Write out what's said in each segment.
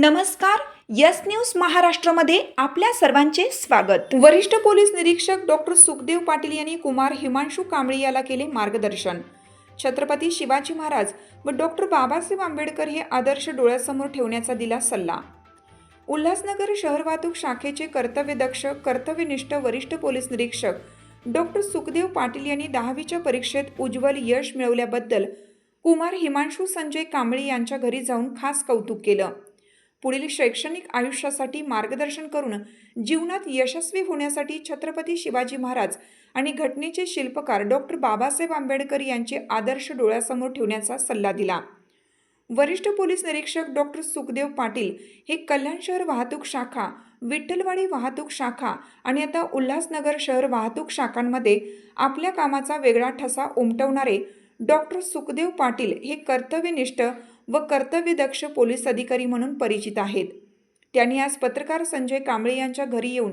नमस्कार yes news महाराष्ट्रामध्ये आपल्या सर्वांचे स्वागत. वरिष्ठ पोलीस निरीक्षक डॉक्टर सुखदेव पाटील यांनी कुमार हिमांशू कांबळे याला केले मार्गदर्शन. छत्रपती शिवाजी महाराज व डॉक्टर बाबासाहेब आंबेडकर हे आदर्श डोळ्यासमोर ठेवण्याचा दिला सल्ला. उल्हासनगर शहर वाहतूक शाखेचे कर्तव्यदक्ष कर्तव्यनिष्ठ वरिष्ठ पोलीस निरीक्षक डॉक्टर सुखदेव पाटील यांनी दहावीच्या परीक्षेत उज्ज्वल यश मिळवल्याबद्दल कुमार हिमांशू संजय कांबळे यांच्या घरी जाऊन खास कौतुक केलं. पुढील शैक्षणिक आयुष्यासाठी मार्गदर्शन करून जीवनात यशस्वी होण्यासाठी छत्रपती शिवाजी महाराज आणि घटनेचे शिल्पकार डॉक्टर बाबासाहेब आंबेडकर यांचे आदर्श डोळ्यासमोर ठेवण्याचा सल्ला दिला. वरिष्ठ पोलीस निरीक्षक डॉक्टर सुखदेव पाटील हे कल्याण शहर वाहतूक शाखा विठ्ठलवाडी वाहतूक शाखा आणि आता उल्हासनगर शहर वाहतूक शाखांमध्ये आपल्या कामाचा वेगळा ठसा उमटवणारे डॉक्टर सुखदेव पाटील हे कर्तव्यनिष्ठ व कर्तव्यदक्ष पोलीस अधिकारी म्हणून परिचित आहेत. त्यांनी आज पत्रकार संजय कांबळे यांच्या घरी येऊन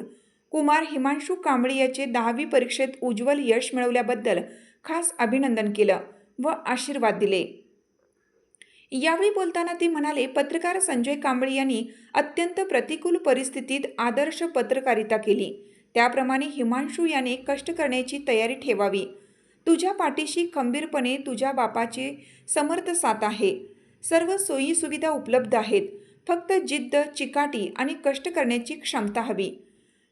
कुमार हिमांशू कांबळे याचे दहावी परीक्षेत उज्ज्वल यश मिळवल्याबद्दल खास अभिनंदन केलं व आशीर्वाद दिले. यावेळी बोलताना ते म्हणाले पत्रकार संजय कांबळे यांनी अत्यंत प्रतिकूल परिस्थितीत आदर्श पत्रकारिता केली. त्याप्रमाणे हिमांशू याने कष्ट करण्याची तयारी ठेवावी. तुझ्या पाठीशी खंबीरपणे तुझ्या बापाचे समर्थ साथ आहे. सर्व सोयी सुविधा उपलब्ध आहेत. फक्त जिद्द चिकाटी आणि कष्ट करण्याची क्षमता हवी.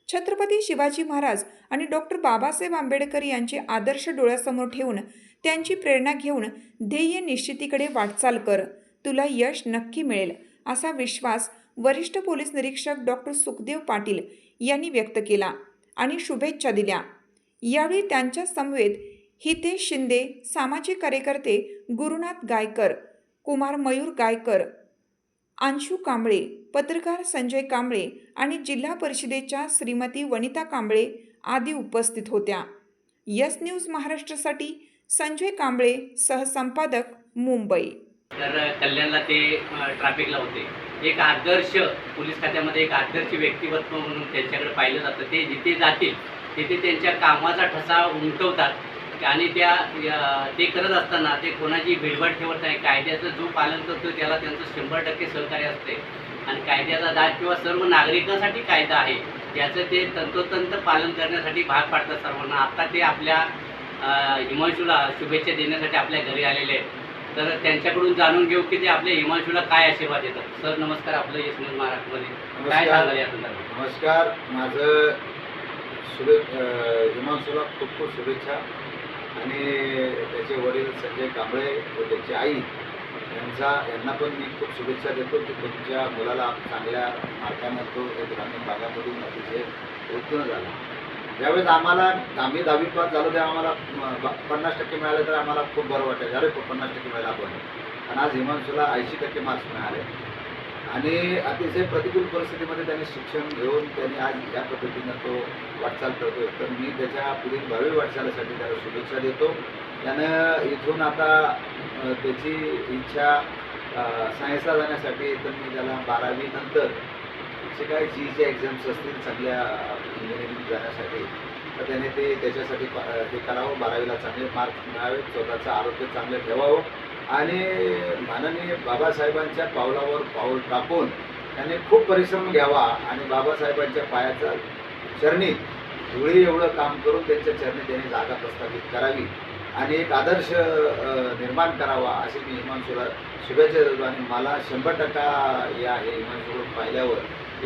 छत्रपती शिवाजी महाराज आणि डॉक्टर बाबासाहेब आंबेडकर यांचे आदर्श डोळ्यासमोर ठेवून त्यांची प्रेरणा घेऊन ध्येय निश्चितीकडे वाटचाल कर. तुला यश नक्की मिळेल असा विश्वास वरिष्ठ पोलीस निरीक्षक डॉक्टर सुखदेव पाटील यांनी व्यक्त केला आणि शुभेच्छा दिल्या. यावेळी त्यांच्या समवेत हितेश शिंदे सामाजिक कार्यकर्ते गुरुनाथ गायकर कुमार मयूर गायकर अंशू कांबळे पत्रकार संजय कांबळे आणि जिल्हा परिषदेच्या श्रीमती वनिता कांबळे आदी उपस्थित होत्या. यस न्यूज महाराष्ट्रासाठी संजय कांबळे सहसंपादक मुंबई. तर कल्याणला ते ट्रॅफिकला होते. एक आदर्श पोलीस खात्यामध्ये एक आदर्श व्यक्तिमत्व म्हणून त्यांच्याकडे पाहिलं जातं. ते जिथे जातील तिथे त्यांच्या कामाचा ठसा उमटवतात. आणि त्या ते करत असताना ते कोणाची भिडभाड ठेवत नाही. कायद्याचं जो पालन करतो त्याला त्यांचं शंभर टक्के सहकार्य असते. आणि कायद्याचा दाद किंवा सर्व नागरिकांसाठी कायदा आहे. याचं ते तंतोतंत पालन करण्यासाठी भाग पाडतात सर्वांना. आता ते आपल्या हिमांशूला शुभेच्छा देण्यासाठी आपल्या घरी आलेले आहेत. तर त्यांच्याकडून जाणून घेऊ की ते आपल्या हिमांशूला काय आशीर्वाद देतात. सर नमस्कार. आपलं यशवंत महाराष्ट्रामध्ये काय नमस्कार. सांगाल या संदर्भात? नमस्कार. माझं शुभे हिमांशूला खूप खूप शुभेच्छा. आणि त्याचे वडील संजय कांबळे व त्याची आई यांचा यांना पण मी खूप शुभेच्छा देतो की तुमच्या मुलाला चांगल्या मार्गाने तो एक ग्रामीण भागामधून अतिशय उत्तीर्ण झाला. ज्यावेळेस आम्हाला आम्ही दहावी पास झालो तेव्हा आम्हाला पन्नास टक्के मिळाले तर आम्हाला खूप बरं वाटायचं अरे पन्नास टक्के मिळाला आपण. आणि आज हिमांशूला ऐंशी टक्के मार्क्स मिळाले. आणि अतिशय प्रतिकूल परिस्थितीमध्ये त्यांनी शिक्षण घेऊन त्याने आज या पद्धतीनं तो वाटचाल करतोय. तर मी त्याच्या पुढील भावी वाटचालीसाठी त्याला शुभेच्छा देतो. त्यानं इथून आता त्याची इच्छा सायन्सला जाण्यासाठी तर मी त्याला जे काय जी जे एक्झाम्स असतील चांगल्या इंजिनिअरिंग जाण्यासाठी तर त्याने ते त्याच्यासाठी हे करावं बारावीला चांगले मार्क मिळावेत स्वतःचं आरोग्य चांगलं ठेवावं. आणि माननीय बाबासाहेबांच्या पावलावर पाऊल टाकून त्याने खूप परिश्रम घ्यावा आणि बाबासाहेबांच्या पायाचा चरणी धुळी एवढं काम करून त्यांच्या चरणी त्यांनी जागा प्रस्थापित करावी आणि एक आदर्श निर्माण करावा असे मी हिमांशूला शुभेच्छा देतो. आणि मला शंभर टक्का या हे हिमांशूकडून पाहिल्यावर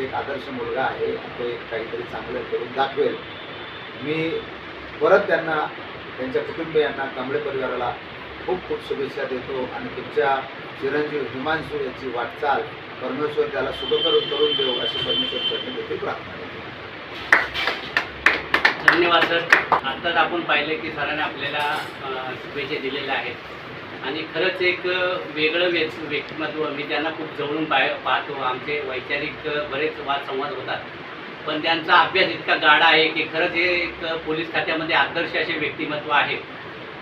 एक आदर्श मुलगा आहे तो एक काहीतरी चांगलं करून दाखवेल. मी परत त्यांना त्यांच्या कुटुंबियांना कांबळे परिवाराला खूप खूप शुभेच्छा देतो आणि तुमच्या चिरंजीव हिमांशू याची वाटचाल परमेश्वर त्याला सुखकर करून देऊ अशी परमेश्वर चरणी देखील प्रार्थना धन्यवाद सर. आत्ताच आपण पाहिलं की सरांनी आपल्याला शुभेच्छा दिलेल्या आहेत. आणि खरंच एक वेगळं व्यक् व्यक्तिमत्व. मी त्यांना खूप जवळून पाय पाहतो. आमचे वैचारिक बरेच बरेच वादसंवाद होतात. पण त्यांचा अभ्यास इतका गाढा आहे की खरंच हे एक पोलीस खात्यामध्ये आदर्श असे व्यक्तिमत्व आहे.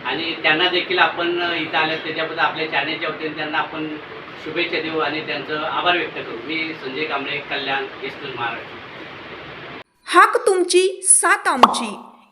आणि त्यांना देखील आपण इथं आल्या त्याच्याबद्दल आपल्या चॅनेलच्या वतीने त्यांना आपण शुभेच्छा देऊ आणि त्यांचं आभार व्यक्त करू. मी संजय कांबळे कल्याण एस महाराष्ट्र हाक तुमची सात आमची.